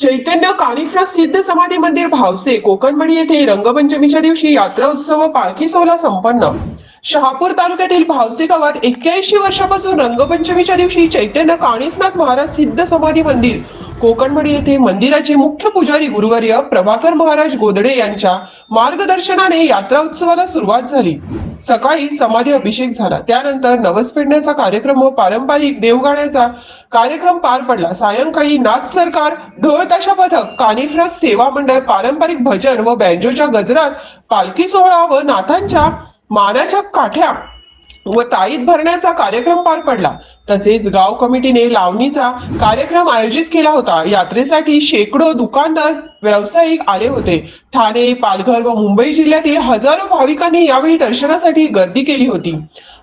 चैतन्य कानिफनाथ सिद्ध समाधी मंदिर भावसे कोकणमणी येथे रंगपंचमीच्या दिवशी यात्रा उत्सव पालखी सोहळा संपन्न. शहापूर तालुक्यातील भावसे गावात एक्क्याऐंशी वर्षापासून रंगपंचमीच्या दिवशी चैतन्य कानिफनाथ महाराज सिद्ध समाधी मंदिर कोकणमणी येथे मंदिराचे मुख्य पुजारी गुरुवर्य प्रभाकर महाराज गोदडे यांच्या मार्गदर्शनाने यात्रा उत्सवाला सुरुवात झाली. सकाळी समाधी अभिषेक झाला. त्यानंतर नवस फेडण्याचा कार्यक्रम व पारंपरिक देवगाण्याचा कार्यक्रम पार पडला. सायंकाळी नाथ सरकार ढोल ताशा पथक कानिफनाथ सेवा मंडळ पारंपरिक भजन व बँजोच्या गजरात पालखी सोहळा व नाथांच्या मानाच्या काठ्या व ताईत भरण्याचा कार्यक्रम पार पडला. तसेच गाव कमिटीने लावणीचा कार्यक्रम आयोजित केला होता. यात्रेसाठी शेकडो दुकानदार व्यावसायिक आले होते. ठाणे पालघर व मुंबई जिल्ह्यातील हजारो भाविकांनी यावेळी दर्शनासाठी गर्दी केली होती.